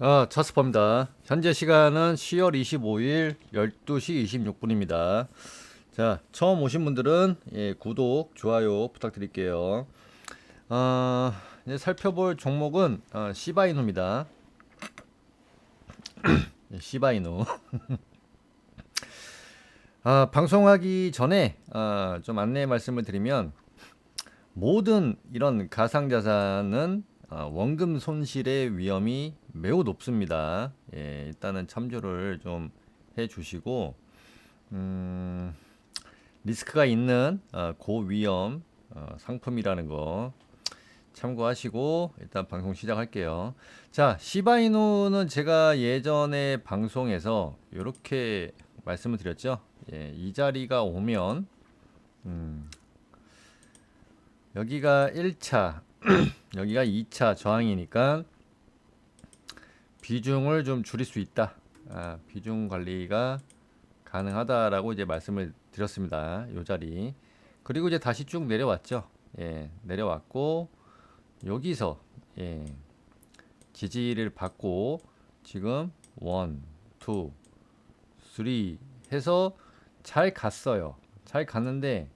아, 차스퍼입니다. 현재 시간은 10월 25일 12시 26분입니다. 자, 처음 오신 분들은 예, 구독, 좋아요 부탁드릴게요. 어, 이제 살펴볼 종목은 어, 시바이누입니다. 예, 시바이누. 아, 방송하기 전에 아, 좀 안내 말씀을 드리면 모든 이런 가상자산은 어, 원금 손실의 위험이 매우 높습니다. 예, 일단은 참조를 좀 해주시고 음, 리스크가 있는 어, 고위험 어, 상품이라는 거 참고하시고 일단 방송 시작할게요. 자, 시바이누는 제가 예전에 방송에서 이렇게 말씀을 드렸죠. 예, 이 자리가 오면 음, 여기가 1차, 여기가 2차 저항이니까 비중을 좀 줄일 수 있다. 아, 비중 관리가 가능하다라고 이제 말씀을 드렸습니다. 요 자리. 그리고 이제 다시 쭉 내려왔죠. 예, 내려왔고 여기서 예, 지지를 받고 지금 1, 2, 3 해서 잘 갔어요. 잘 갔는데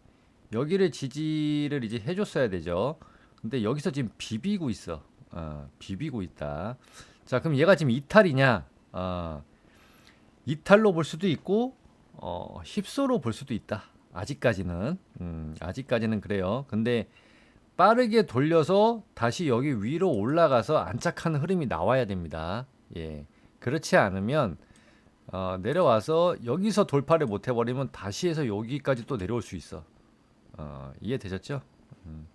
여기를 지지를 이제 해줬어야 되죠. 근데 여기서 지금 비비고 있어. 어, 비비고 있다. 자, 그럼 얘가 지금 이탈이냐? 어, 이탈로 볼 수도 있고, 어, 힙소로 볼 수도 있다. 아직까지는, 음, 아직까지는 그래요. 근데 빠르게 돌려서 다시 여기 위로 올라가서 안착하는 흐름이 나와야 됩니다. 예. 그렇지 않으면, 어, 내려와서 여기서 돌파를 못 해버리면 다시 해서 여기까지 또 내려올 수 있어. 어, 이해되셨죠? 음.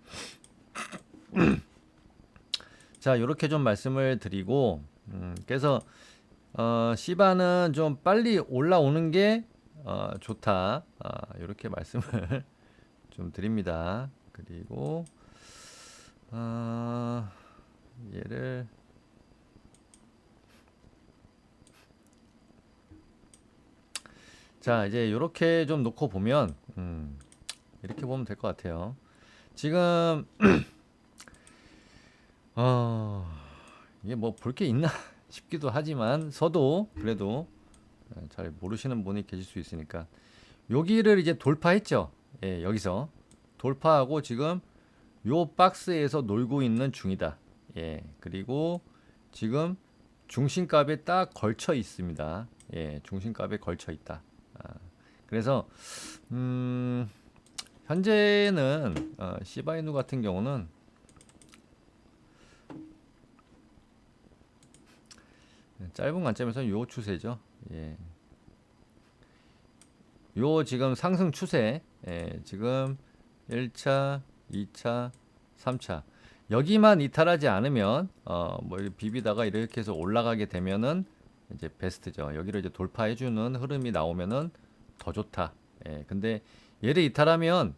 자, 이렇게 좀 말씀을 드리고, 음, 그래서 어, 시바는 좀 빨리 올라오는 게 어, 좋다. 어, 이렇게 말씀을 좀 드립니다. 그리고 어, 얘를 자 이제 이렇게 좀 놓고 보면 음, 이렇게 보면 될 것 같아요. 지금 어 이게 뭐 볼 게 있나 싶기도 하지만 서도 그래도 어, 잘 모르시는 분이 계실 수 있으니까 여기를 이제 돌파했죠. 예, 여기서 돌파하고 지금 요 박스에서 놀고 있는 중이다. 예, 그리고 지금 중심값에 딱 걸쳐 있습니다. 예, 중심값에 걸쳐 있다. 아, 그래서 음, 현재는 어, 시바이누 같은 경우는 짧은 관점에서 요 추세죠. 예. 요 지금 상승 추세, 예, 지금 1차, 2차, 3차. 여기만 이탈하지 않으면, 어, 뭐 이렇게 비비다가 이렇게 해서 올라가게 되면은 이제 베스트죠. 여기를 이제 돌파해 주는 흐름이 나오면은 더 좋다. 예, 근데 얘를 이탈하면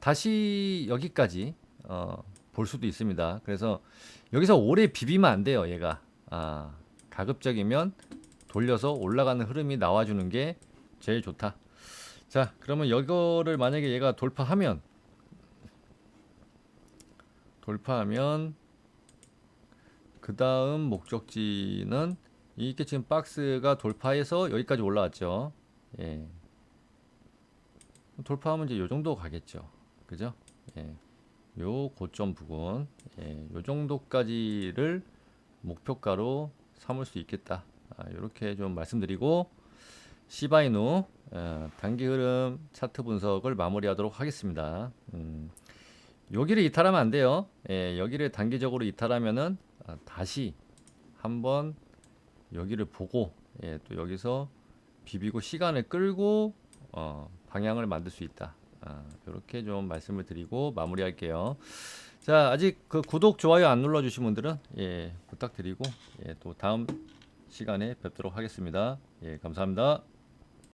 다시 여기까지, 어, 볼 수도 있습니다. 그래서 여기서 오래 비비면 안 돼요, 얘가. 아, 가급적이면 돌려서 올라가는 흐름이 나와주는 게 제일 좋다. 자, 그러면 이거를 만약에 얘가 돌파하면 돌파하면 그 다음 목적지는 이게 지금 박스가 돌파해서 여기까지 올라왔죠. 예. 돌파하면 이제 요 정도 가겠죠. 그죠? 예. 요 고점 부근, 예. 요 정도까지를 목표가로 삼을 수 있겠다. 아, 이렇게 좀 말씀드리고 시바이누 어, 단기 흐름 차트 분석을 마무리하도록 하겠습니다. 음, 여기를 이탈하면 안 돼요. 예, 여기를 단기적으로 이탈하면은 아, 다시 한번 여기를 보고 예, 또 여기서 비비고 시간을 끌고 어, 방향을 만들 수 있다. 아, 이렇게 좀 말씀을 드리고 마무리할게요. 자, 아직 그 구독, 좋아요 안 눌러주신 분들은 예, 부탁드리고 예, 또 다음 시간에 뵙도록 하겠습니다. 예, 감사합니다.